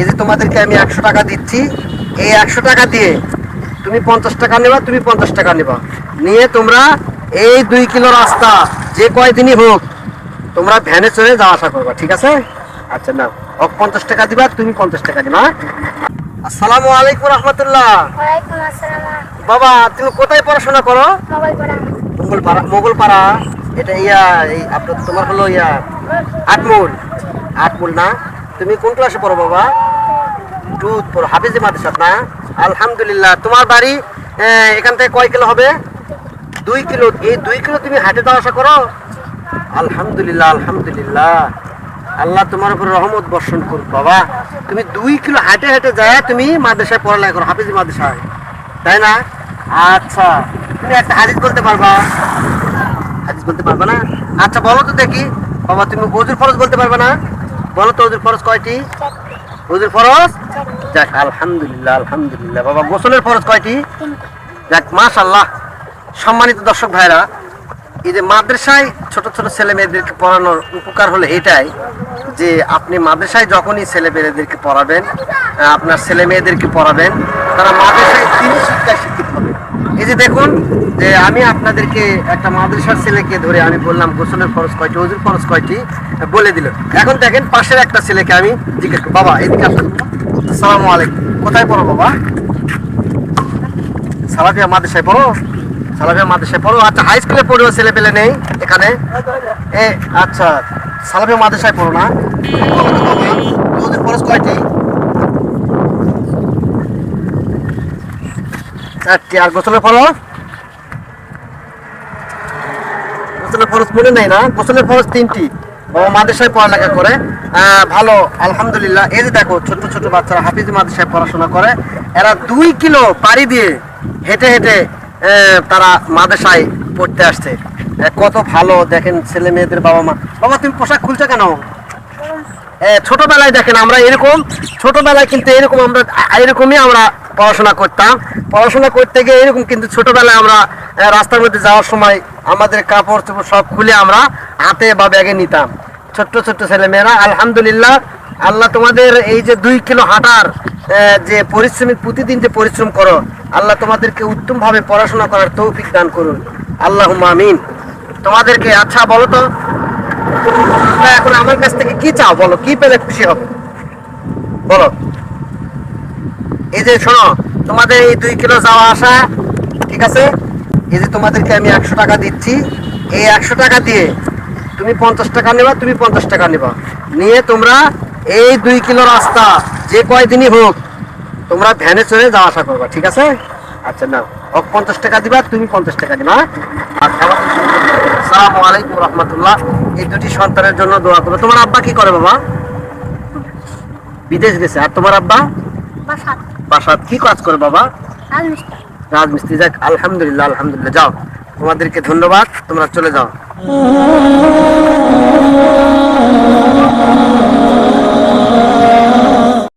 এই যে তোমাদেরকে আমি একশো টাকা দিচ্ছি এই একশো টাকা দিয়ে তুমি পঞ্চাশ টাকা নেবা তুমি পঞ্চাশ টাকা নেবা। নিয়ে তোমরা এই দুই কিলো রাস্তা যে কয়দিনই হোক তোমরা ভ্যানে চড়ে যাওয়া আসা করবা ঠিক আছে? আচ্ছা না ও পঞ্চাশ টাকা দিবা তুমি পঞ্চাশ টাকা দিবা হ্যাঁ? আসসালামু আলাইকুম রহমতুল্লাহ। বাবা তুমি কোথায় পড়াশোনা করো? মোগলপাড়া মোগলপাড়া। এটা ইয়া এই আপনার তোমার হলো ইয়া আটমুল। আটমুল না? তুমি কোন ক্লাসে পড়ো বাবা? টু পড়ো। হাফিজি মাদ্রাসাত না? আলহামদুলিল্লাহ। তোমার বাড়ি এখান থেকে কয় কিলো হবে? দুই কিলো। এই দুই কিলো তুমি হাটে যাওয়া আসা করো? আলহামদুলিল্লাহ আলহামদুলিল্লাহ। আল্লাহ তোমার উপর রহমত বর্ষণ করুক বাবা। তুমি দুই কিলো হাঁটে হাঁটে যায় তুমি মাদ্রাসায় পড়ালেখা করো, হাফিজি মাদ্রাসায়। তাই না? আচ্ছা। তুমি একটা হাদিস বলতে পারবা? হাদিস বলতে পারবা না? আচ্ছা বলো তো দেখি। বাবা, তুমি গজুর ফরজ বলতে পারবে না? বলো তো ওজুর ফরজ কয়টি? ওজুর ফরজ? যাক আলহামদুলিল্লাহ আলহামদুলিল্লাহ। বাবা গোসলের ফরজ কয়টি? যাক মাশাল্লাহ সম্মানিত দর্শক ভাইরা এই যে মাদ্রাসায় ছোট ছোট ছেলে মেয়েদেরকে পড়ানোর উপকার হলো এটাই যে আপনি মাদ্রাসায় যখনই ছেলে মেয়েদেরকে পড়াবেন আপনার ছেলে মেয়েদেরকে পড়াবেন তারা মাদ্রাসায় তিন শিক্ষায় শিক্ষিত হবে এই যে দেখুন যে আমি আপনাদেরকে একটা মাদ্রাসার ছেলেকে ধরে আমি বললাম গোসলের খরচ কয়টি ওজুর খরচ কয়টি? বলে দিল। এখন দেখেন পাশের একটা ছেলেকে আমি জিজ্ঞেস করি, বাবা এদিকে আসুন। আসসালামু আলাইকুম। কোথায় পড়ো বাবা? সালাফিয়া মাদ্রাসায় পড়ো? সালাফিয়া মাদ্রাসায় পড়ো? আচ্ছা হাই স্কুলে পড়েও ছেলে পেলে নেই এখানে? এ আচ্ছা সালাফিয়া মাদ্রাসায় পড়ো না? ওদের খরচ কয়টি? আর গোসলের ফরজ গোসলের ফরজ মনে নেই না গোসলের ফরজ তিনটি। বাবা মাদ্রাসায় পড়ালেখা করে ভালো, আলহামদুলিল্লাহ। এই যে দেখো ছোট ছোট বাচ্চারা হাফিজ মাদ্রাসায় পড়াশোনা করে, এরা দুই কিলো পাড়ি দিয়ে হেঁটে হেঁটে তারা মাদ্রাসায় পড়তে আসছে। কত ভালো, দেখেন ছেলে মেয়েদের বাবা মা। বাবা, তুমি পোশাক খুলছো কেন? ছোটবেলায় দেখেন আমরা এরকম, ছোটবেলায় কিন্তু এরকম আমরা এরকমই আমরা পড়াশোনা করতাম। পড়াশোনা করতে গিয়ে এরকম কিন্তু ছোটবেলায় আমরা রাস্তার মধ্যে যাওয়ার সময় আমাদের কাপড় চোপড় সব খুলে আমরা হাতে বা ব্যাগে নিতাম। ছোট্ট ছোট্ট ছেলে মেয়েরা আলহামদুলিল্লাহ, আল্লাহ তোমাদের এই যে দুই কিলো হাঁটার যে পরিশ্রমিক প্রতিদিন যে পরিশ্রম করো, আল্লাহ তোমাদেরকে উত্তমভাবে পড়াশোনা করার তৌফিক দান করুন। আল্লাহ আমিন। তোমাদেরকে আচ্ছা বলো তো এখন আমার কাছ থেকে কি চাও? বলো, কি পেলে খুশি হবে বলো। এই যে শোনো, তোমাদের এই দুই কিলো যাওয়া আসা, ঠিক আছে? এই যে তোমাদেরকে আমি একশো টাকা দিচ্ছি এই একশো টাকা দিয়ে তুমি পঞ্চাশ টাকা নেবা তুমি পঞ্চাশ টাকা নেবা। নিয়ে তোমরা এই দুই কিলো রাস্তা যে কয়দিনই হোক তোমরা ভ্যানে চড়ে যাওয়া আসা করবা ঠিক আছে? আচ্ছা না ও পঞ্চাশ টাকা দিবা তুমি পঞ্চাশ টাকা দিবা হ্যাঁ? আমাদের সালামু আলাইকুম রহমতুল্লাহ। এই দুটি সন্তানের জন্য দোয়া করো। তোমার আব্বা কি করে বাবা? বিদেশ গেছে। আর তোমার আব্বা? বাসাত। কি কাজ করে বাবা? রাজমিস্ত্রি যাক আলহামদুলিল্লাহ আলহামদুলিল্লাহ। যাও তোমাদেরকে ধন্যবাদ তোমরা চলে যাও।